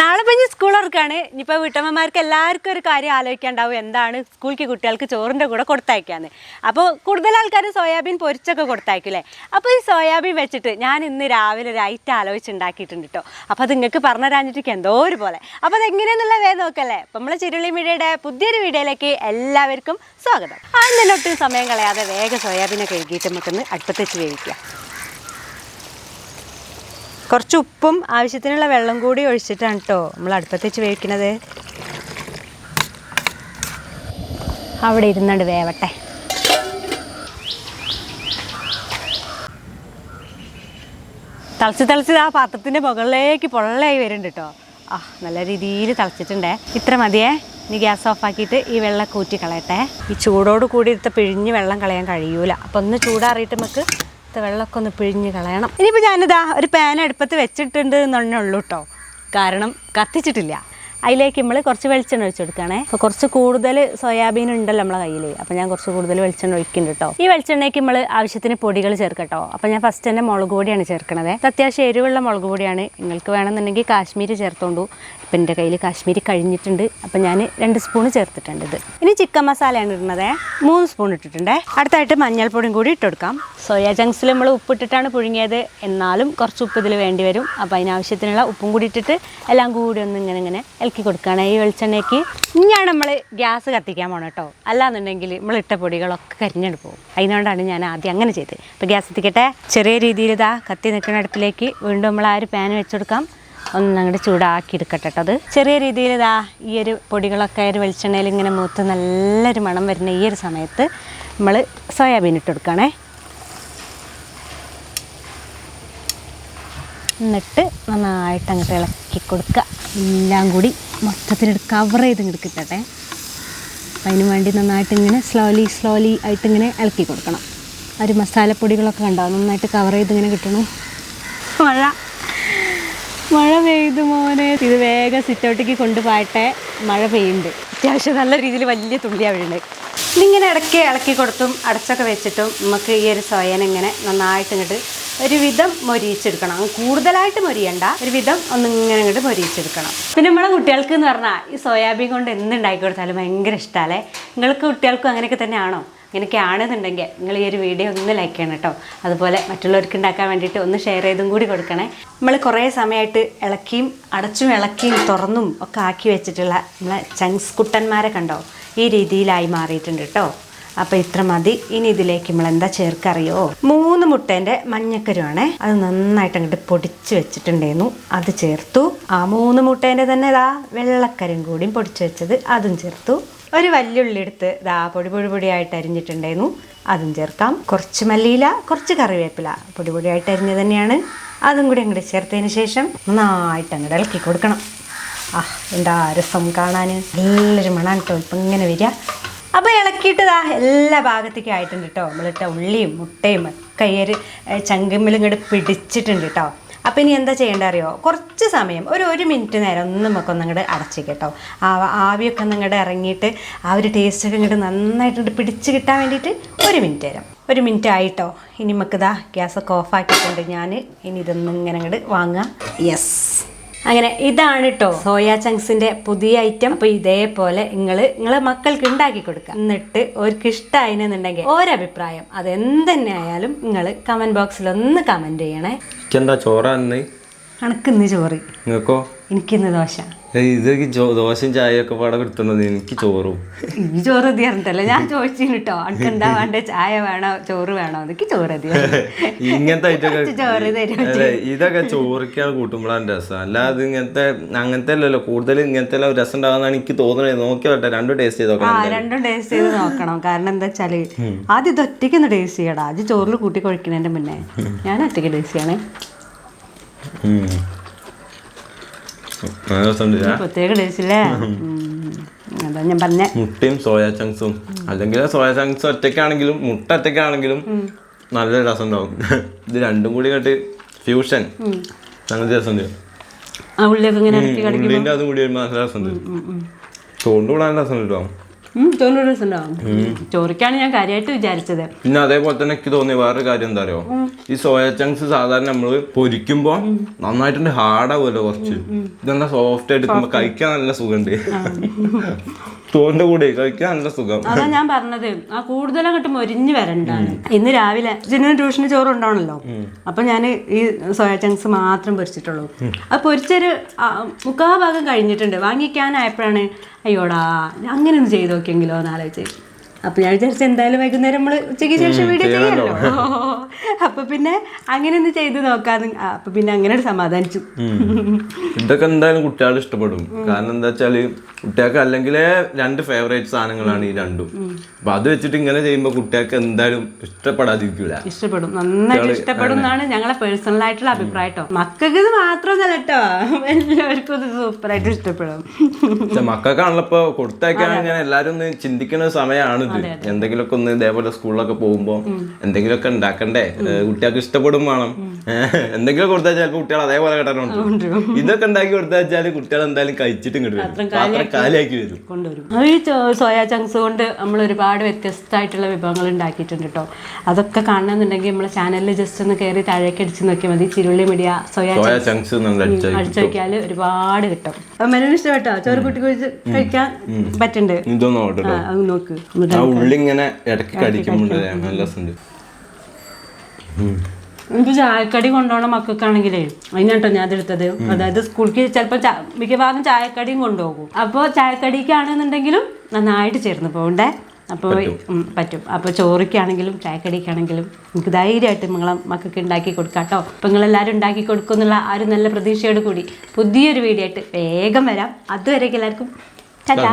നാളെ പിന്നെ സ്കൂൾ തുറക്കാണ്. ഇനിയിപ്പോൾ വീട്ടമ്മമാർക്ക് എല്ലാവർക്കും ഒരു കാര്യം ആലോചിക്കാണ്ടാവും. എന്താണ് സ്കൂളിലേക്ക് കുട്ടികൾക്ക് ചോറിന്റെ കൂടെ കൊടുത്തയക്കാന്ന്. അപ്പോൾ കൂടുതൽ ആൾക്കാർ സോയാബീൻ പൊരിച്ചൊക്കെ കൊടുത്തയക്കില്ലേ? അപ്പോൾ ഈ സോയാബീൻ വെച്ചിട്ട് ഞാൻ ഇന്ന് രാവിലെ ഒരു ഐറ്റം ആലോചിച്ചുണ്ടാക്കിയിട്ടുണ്ട് കേട്ടോ അപ്പോൾ അത് നിങ്ങൾക്ക് പറഞ്ഞുതരാഞ്ഞിട്ട് എന്തോ ഒരു പോലെ. അപ്പോൾ അത് എങ്ങനെയെന്നുള്ള വേ നോക്കല്ലേ? അപ്പോൾ നമ്മളെ ചിരുളി മീഡിയയുടെ പുതിയൊരു വീഡിയോയിലേക്ക് എല്ലാവർക്കും സ്വാഗതം. ആദ്യം തന്നെ ഒട്ടും സമയം കളയാതെ വേഗം സോയാബീനൊക്കെ എഴുതിയിട്ട് നമുക്കൊന്ന് അടുപ്പത്ത് വെച്ച് വേവിക്കാം. കുറച്ച് ഉപ്പും ആവശ്യത്തിനുള്ള വെള്ളം കൂടി ഒഴിച്ചിട്ടാണ് കേട്ടോ നമ്മൾ അടുപ്പത്ത് വെച്ച് വേവിക്കുന്നത്. അവിടെ ഇരുന്നുണ്ട് വേവട്ടെ. തിളച്ച് തിളച്ച് ആ പാത്രത്തിന്റെ മുകളിലേക്ക് പൊള്ളയായി വരുന്നുണ്ട് കേട്ടോ ആ നല്ല രീതിയിൽ തിളച്ചിട്ടുണ്ടേ. ഇത്ര മതിയേ? ഇനി ഗ്യാസ് ഓഫ് ആക്കിയിട്ട് ഈ വെള്ളം കൂറ്റി കളയട്ടെ. ഈ ചൂടോട് കൂടി ഇരുത്ത പിഴിഞ്ഞ് വെള്ളം കളയാൻ കഴിയൂല. അപ്പം ഒന്ന് ചൂടാറിയിട്ട് നമുക്ക് ഇത് വെള്ളമൊക്കെ ഒന്ന് പിഴിഞ്ഞ് കളയണം. ഇനിയിപ്പോൾ ഞാനിതാ ഒരു പാൻ അടുപ്പത്ത് വെച്ചിട്ടുണ്ട് എന്നുള്ളൂ കേട്ടോ കാരണം കത്തിച്ചിട്ടില്ല. അതിലേക്ക് നമ്മൾ കുറച്ച് വെളിച്ചെണ്ണ ഒഴിച്ച് കൊടുക്കണേ അപ്പോൾ കുറച്ച് കൂടുതൽ സോയാബീൻ ഉണ്ടല്ലോ നമ്മളെ കയ്യിൽ അപ്പോൾ ഞാൻ കുറച്ച് കൂടുതൽ വെളിച്ചെണ്ണ ഒഴിക്കുന്നുണ്ട് കേട്ടോ ഈ വെളിച്ചെണ്ണയ്ക്ക് നമ്മൾ ആവശ്യത്തിന് പൊടികൾ ചേർക്കട്ടോ അപ്പോൾ ഞാൻ ഫസ്റ്റ് തന്നെ മുളക് പൊടിയാണ് ചേർക്കണത്. അത്യാവശ്യം എരിവുള്ള മുളക് പൊടിയാണ്. നിങ്ങൾക്ക് വേണമെന്നുണ്ടെങ്കിൽ കാശ്മീരി ചേർത്തോണ്ടു. ഇപ്പം എന്റെ കയ്യിൽ കാശ്മീരി കഴിഞ്ഞിട്ടുണ്ട്. അപ്പം ഞാൻ രണ്ട് സ്പൂൺ ചേർത്തിട്ടുണ്ട് ഇത്. ഇനി ചിക്കൻ മസാലയാണ് ഇടുന്നത്. മൂന്ന് സ്പൂൺ ഇട്ടിട്ടുണ്ട്. അടുത്തായിട്ട് മഞ്ഞൾപ്പൊടിയും കൂടി ഇട്ട് കൊടുക്കാം. സോയാ ജങ്സിൽ നമ്മൾ ഉപ്പിട്ടിട്ടാണ് പുഴുങ്ങിയത്. എന്നാലും കുറച്ച് ഉപ്പ് ഇതിൽ വേണ്ടി വരും. അപ്പോൾ അതിനാവശ്യത്തിനുള്ള ഉപ്പും കൂടി ഇട്ടിട്ട് എല്ലാം കൂടി ഒന്ന് ഇങ്ങനെ ഇങ്ങനെ ഇളക്കി കൊടുക്കുകയാണ് ഈ വെളിച്ചെണ്ണയ്ക്ക്. ഇനിയാണ് നമ്മൾ ഗ്യാസ് കത്തിക്കാൻ പോകണം കേട്ടോ. അല്ലാന്നുണ്ടെങ്കിൽ നമ്മൾ ഇട്ട പൊടികളൊക്കെ കരിഞ്ഞെടു പോകും. അതിനോണ്ടാണ് ഞാൻ ആദ്യം അങ്ങനെ ചെയ്തത്. അപ്പോൾ ഗ്യാസ് എത്തിക്കട്ടെ. ചെറിയ രീതിയിൽ ഇതാ കത്തി നിൽക്കുന്ന അടുപ്പിലേക്ക് വീണ്ടും നമ്മൾ ആ ഒരു പാൻ വെച്ചെടുക്കാം ഒന്ന് അങ്ങോട്ട് ചൂടാക്കി എടുക്കട്ടെ അത് ചെറിയ രീതിയിൽ ഇതാ ഈ ഒരു പൊടികളൊക്കെ ഒരു വെളിച്ചെണ്ണയിൽ ഇങ്ങനെ മൂത്ത് നല്ലൊരു മണം വരുന്ന ഈ ഒരു സമയത്ത് നമ്മൾ സോയാബീൻ ഇട്ട് കൊടുക്കണേ എന്നിട്ട് നന്നായിട്ട് അങ്ങോട്ട് ഇളക്കി കൊടുക്കുക. എല്ലാം കൂടി മൊത്തത്തിൽ കവർ ചെയ്ത് ഇങ്ങോട്ട് അതിന് വേണ്ടി നന്നായിട്ട് ഇങ്ങനെ സ്ലോലി സ്ലോലി ആയിട്ട് ഇങ്ങനെ ഇളക്കി കൊടുക്കണം. ഒരു മസാലപ്പൊടികളൊക്കെ ഉണ്ടാവും നന്നായിട്ട് കവർ ചെയ്ത് ഇങ്ങനെ കിട്ടണം. മഴ. മഴ പെയ്തു മോനെ. ഇത് വേഗം സിറ്റൗട്ടിക്ക് കൊണ്ടുപോയട്ടെ മഴ പെയ്യുന്നുണ്ട്. അത്യാവശ്യം നല്ല രീതിയിൽ വലിയ തുള്ളിയാണ് വീഴുന്നത് ഇതിങ്ങനെ ഇടയ്ക്ക് ഇളക്കി കൊടുത്തും അടച്ചൊക്കെ വെച്ചിട്ടും നമുക്ക് ഈ ഒരു സോയന ഇങ്ങനെ നന്നായിട്ട് ഇങ്ങോട്ട് ഒരു വിധം മൊരിയിച്ചെടുക്കണം കൂടുതലായിട്ട് മൊരിയണ്ട. ഒരു വിധം ഒന്നിങ്ങനെ ഇങ്ങോട്ട് മൊരിയിച്ചെടുക്കണം. പിന്നെ നമ്മളെ കുട്ടികൾക്ക് എന്ന് പറഞ്ഞാൽ ഈ സോയാബീൻ കൊണ്ട് എന്തുണ്ടാക്കി കൊടുത്താലും ഭയങ്കര ഇഷ്ടമല്ലേ നിങ്ങൾക്ക് കുട്ടികൾക്കും അങ്ങനെയൊക്കെ തന്നെയാണോ? ഇങ്ങനെയൊക്കെ ആണെന്നുണ്ടെങ്കിൽ നിങ്ങൾ ഈ ഒരു വീഡിയോ ഒന്ന് ലൈക്ക് ചെയ്യണം കേട്ടോ. അതുപോലെ മറ്റുള്ളവർക്ക് ഉണ്ടാക്കാൻ വേണ്ടിയിട്ട് ഒന്ന് ഷെയർ ചെയ്തും കൂടി കൊടുക്കണേ. നമ്മൾ കുറേ സമയമായിട്ട് ഇളക്കിയും അടച്ചും ഇളക്കിയും തുറന്നും ഒക്കെ ആക്കി വെച്ചിട്ടുള്ള നമ്മളെ ചങ്സ് കുട്ടന്മാരെ കണ്ടോ? ഈ രീതിയിലായി മാറിയിട്ടുണ്ട് കേട്ടോ. അപ്പോൾ ഇത്ര മതി. ഇനി ഇതിലേക്ക് നമ്മൾ എന്താ ചേർക്കറിയോ? മൂന്ന് മുട്ടേന്റെ മഞ്ഞക്കരുവാണേ. അത് നന്നായിട്ട് അങ്ങോട്ട് പൊടിച്ച് വെച്ചിട്ടുണ്ടായിരുന്നു. അത് ചേർത്തു. ആ മൂന്ന് മുട്ടേന്റെ തന്നെ ഇതാ വെള്ളക്കരും കൂടിയും പൊടിച്ച് വെച്ചത്. അതും ചേർത്തു. ഒരു വലിയ ഉള്ളി എടുത്ത് ദാ പൊടി പൊടി പൊടിയായിട്ട് അരിഞ്ഞിട്ടുണ്ടായിരുന്നു. അതും ചേർക്കാം. കുറച്ച് മല്ലിയില കുറച്ച് കറിവേപ്പില പൊടി പൊടിയായിട്ട് അരിഞ്ഞത് തന്നെയാണ്. അതും കൂടി അങ്ങോട്ട് ചേർത്തതിന് ശേഷം നന്നായിട്ട് അങ്ങോട്ട് ഇളക്കി കൊടുക്കണം. ആ എന്താ രസം കാണാൻ നല്ലൊരു കേട്ടോ ഇപ്പം ഇങ്ങനെ വരിക. അപ്പോൾ ഇളക്കിയിട്ട് ദാ എല്ലാ ഭാഗത്തേക്കും ആയിട്ടുണ്ട് കേട്ടോ നമ്മളിട്ട ഉള്ളിയും മുട്ടയും ഒക്കെ ഈ ഒരു ചങ്കമ്മിലും ഇങ്ങോട്ട് പിടിച്ചിട്ടുണ്ട് കേട്ടോ അപ്പോൾ ഇനി എന്താ ചെയ്യേണ്ട അറിയോ? കുറച്ച് സമയം ഒരു ഒരു മിനിറ്റ് നേരം ഒന്ന് നമുക്കൊന്ന് അങ്ങോട്ട് അടച്ച് കേട്ടോ. ആ ആവിയൊക്കെ ഒന്ന് അങ്ങോട്ട് ഇറങ്ങിയിട്ട് ആ ഒരു ടേസ്റ്റൊക്കെ ഇങ്ങോട്ട് നന്നായിട്ട് പിടിച്ച് കിട്ടാൻ വേണ്ടിയിട്ട് ഒരു മിനിറ്റ് നേരം. ഒരു മിനിറ്റ് ആയിട്ടോ? ഇനി നമുക്ക് ഇതാ ഗ്യാസൊക്കെ ഓഫാക്കിയിട്ടുണ്ട് ഞാൻ ഇനി ഇതൊന്നും ഇങ്ങനെ അങ്ങോട്ട് വാങ്ങുക യെസ് അങ്ങനെ ഇതാണ് കേട്ടോ സോയാ ചങ്ക്സിന്റെ പുതിയ ഐറ്റം അപ്പൊ ഇതേപോലെ നിങ്ങൾ നിങ്ങളെ മക്കൾക്ക് ഉണ്ടാക്കി കൊടുക്കുക. എന്നിട്ട് അവർക്ക് ഇഷ്ടമായിരുന്നുണ്ടെങ്കിൽ ഒരഭിപ്രായം അത് എന്തെന്നെ ആയാലും നിങ്ങൾ കമന്റ് ബോക്സിൽ ഒന്ന് കമന്റ് ചെയ്യണേ. എനിക്കെന്താ ചോറാന്ന് കണക്കിന്ന് ചോറ്. എനിക്കിന്ന് ദോശ. ഏയ് ഇത് ചോ- ദോശയും ചായയൊക്കെ പാടെ കിട്ടുന്നത് എനിക്ക് ചോറും. നീ ചോറ് തീർന്നിട്ടല്ല ഞാൻ ചോദിച്ചിന് കേട്ടോ അനക്ക് എന്താ വേണ്ട? ചായ വേണോ? ചോറ് വേണോ? എനിക്ക് ചോറ് ഇങ്ങനത്തെ ചോറ് ഇതൊക്കെ ചോറിക്കാണ് കൂട്ടുമ്പോഴാണ് രസം. അല്ലാതെ ഇങ്ങനത്തെ അങ്ങനത്തെ അല്ലല്ലോ. കൂടുതൽ ഇങ്ങനത്തെ രസം ഉണ്ടാകുന്നതാണ് എനിക്ക് തോന്നുന്നത്. നോക്കി വട്ടെ രണ്ടും ടേസ്റ്റ് ചെയ്ത് നോക്കണം രണ്ടും ടേസ്റ്റ് ചെയ്ത് നോക്കണം. കാരണം എന്താ വെച്ചാൽ ആദ്യം ഇത് ഒറ്റയ്ക്ക് ഒന്ന് ടേസ്റ്റ് ചെയ്യടാ. ആദ്യം ചോറിൽ കൂട്ടി കഴിക്കുന്നതിന്റെ മുന്നേ. ഞാൻ ഒറ്റയ്ക്ക് ടേസ്റ്റ് ചെയ്യണേ. പ്രത്യേക ടേസ്റ്റില്ലേ അതാ ഞാൻ പറഞ്ഞ. മുട്ടയും സോയാ ചങ്ക്സും അല്ലെങ്കിൽ സോയാ ചങ്ക്സ് ഒറ്റയ്ക്കാണെങ്കിലും മുട്ട ഒറ്റയ്ക്കാണെങ്കിലും നല്ല രസം ഉണ്ടാവും ഇത് രണ്ടും കൂടി കണ്ട് ഫ്യൂഷൻ നല്ല രസം ഉള്ളിയൊക്കെ ഇങ്ങനെ അതും കൂടി വരുമ്പോൾ നല്ല രസമുണ്ട്. തോണ്ടുകൂടാൻ രസം നല്ല ഉണ്ടാവും ചോറിക്കാണ് ഞാൻ കാര്യമായിട്ട് വിചാരിച്ചത്. പിന്നെ അതേപോലെ തന്നെ എനിക്ക് തോന്നിയ വേറൊരു കാര്യം എന്താ അറിയോ? ഈ സോയ ചങ്ക്സ് സാധാരണ നമ്മൾ പൊരിക്കുമ്പോ നന്നായിട്ടുണ്ട് ഹാർഡാവുമല്ലോ കുറച്ച്. ഇതെന്താ സോഫ്റ്റ് ആയിട്ട് കഴിക്കാൻ നല്ല സുഖമുണ്ട്. ചോറിന്റെ കൂടെ കഴിക്കാൻ നല്ല സുഖം. അതാ ഞാൻ പറഞ്ഞത്. ആ കൂടുതലും അങ്ങോട്ട് മൊരിഞ്ഞ് വരണ്ടാണ് ഇന്ന് രാവിലെ ജിന്നിന് ട്യൂഷന് ചോറ് ഉണ്ടാവണല്ലോ അപ്പൊ ഞാൻ ഈ സോയ ചങ്ക്സ് മാത്രം പൊരിച്ചിട്ടുള്ളൂ. അത് പൊരിച്ചൊരു മുക്കാഭാഗം മുക്കാ ഭാഗം കഴിഞ്ഞിട്ടുണ്ട്. വാങ്ങിക്കാനായപ്പോഴാണ് അയ്യോടാ അങ്ങനെ ഒന്ന് ചെയ്ത് നോക്കിയെങ്കിലോ എന്ന് ആലോചിച്ച്. അപ്പൊ ഞാൻ വിചാരിച്ചു എന്തായാലും വൈകുന്നേരം നമ്മൾ ഉച്ചയ്ക്ക് ശേഷം വീഡിയോ ചെയ്യാമല്ലോ അപ്പൊ പിന്നെ അങ്ങനെ ഒന്ന് ചെയ്ത് നോക്കാന്ന് അപ്പൊ പിന്നെ അങ്ങനെ സമാധാനിച്ചു. ഇതൊക്കെ എന്തായാലും കുട്ടികൾ ഇഷ്ടപ്പെടും. കാരണം എന്താ വെച്ചാൽ കുട്ടികൾക്ക് അല്ലെങ്കിൽ രണ്ട് ഫേവറേറ്റ് സാധനങ്ങളാണ് ഈ രണ്ടും. അപ്പൊ അത് വെച്ചിട്ട് ഇങ്ങനെ ചെയ്യുമ്പോ കുട്ടികൾക്ക് എന്തായാലും ഇഷ്ടപ്പെടാതിരിക്കില്ല ഇഷ്ടപ്പെടും. നന്നായിട്ട് ഇഷ്ടപ്പെടും എന്നാണ് ഞങ്ങളെ പേഴ്സണൽ ആയിട്ടുള്ള അഭിപ്രായം കേട്ടോ മക്കൾക്ക് ഇത് മാത്രം കേട്ടോ എല്ലാവർക്കും ഇത് സൂപ്പറായിട്ട് ഇഷ്ടപ്പെടും. മക്കൾക്കാണല്ലോ ഇപ്പൊ കൊടുത്തേക്കാൻ ഇങ്ങനെ എല്ലാരും ഒന്ന് ചിന്തിക്കുന്ന ഒരു സമയമാണിത് എന്തെങ്കിലുമൊക്കെ ഒന്ന് ഇതേപോലെ സ്കൂളിലൊക്കെ പോകുമ്പോ എന്തെങ്കിലുമൊക്കെ ഉണ്ടാക്കണ്ടേ? കുട്ടികൾക്ക് ഇഷ്ടപ്പെടും വേണം. എന്തെങ്കിലും കൊടുത്താൽ ചിലപ്പോൾ കുട്ടികൾ അതേപോലെ കേട്ടോ ഇതൊക്കെ ഉണ്ടാക്കി കൊടുത്താൽ വെച്ചാൽ കുട്ടികൾ എന്തായാലും കഴിച്ചിട്ട് ഇങ്ങോട്ട് വരും. കാലിയാക്കി വരും. ഈ സോയാ ചങ്ക്സ് കൊണ്ട് നമ്മൾ ഒരുപാട് വ്യത്യസ്തമായിട്ടുള്ള വിഭവങ്ങൾ ഉണ്ടാക്കിയിട്ടുണ്ട് കേട്ടോ. അതൊക്കെ കാണണമെന്നുണ്ടെങ്കിൽ നമ്മളെ ചാനലിൽ ജസ്റ്റ് ഒന്ന് കയറി താഴേക്ക് അടിച്ച് നോക്കിയാൽ മതി. ചിരുള്ളി മീഡിയ സോയാ ചങ്ക്സ്. അടിച്ചു നോക്കിയാൽ ഒരുപാട് കിട്ടും. മെനു ഇഷ്ടപ്പെട്ടോ? ചോറ് കുട്ടി കുഴിച്ച് കഴിക്കാൻ പറ്റുന്നുണ്ട്. ഇതൊന്നും ഓർഡർ നോക്ക്. ഉള്ളി ഇങ്ങനെ ഇടയ്ക്ക് കടിക്കുമ്പോണ്ട് നല്ല രസമുണ്ട്. എനിക്ക് ചായക്കടി കൊണ്ടുപോകണ മക്കൾക്കാണെങ്കിലേ. അതിനാട്ടോ ഞാൻ അതെടുത്തത്. അതായത് സ്കൂൾക്ക് ചിലപ്പോൾ മിക്കവാറും ചായക്കടിയും കൊണ്ടുപോകും. അപ്പോൾ ചായക്കടിക്കാണെന്നുണ്ടെങ്കിലും നന്നായിട്ട് ചേർന്ന് പോകണ്ടേ? അപ്പോൾ പറ്റും. അപ്പോൾ ചോറിക്കാണെങ്കിലും ചായക്കടിക്കാണെങ്കിലും നിങ്ങൾക്ക് ധൈര്യമായിട്ട് നിങ്ങളെ മക്കൾക്ക് ഉണ്ടാക്കി കൊടുക്കാം കേട്ടോ. അപ്പോൾ നിങ്ങളെല്ലാവരും ഉണ്ടാക്കി കൊടുക്കും എന്നുള്ള ആ ഒരു നല്ല പ്രതീക്ഷയോട് കൂടി പുതിയൊരു വീഡിയോ ആയിട്ട് വേഗം വരാം. അതുവരേക്കും എല്ലാവർക്കും ടാറ്റാ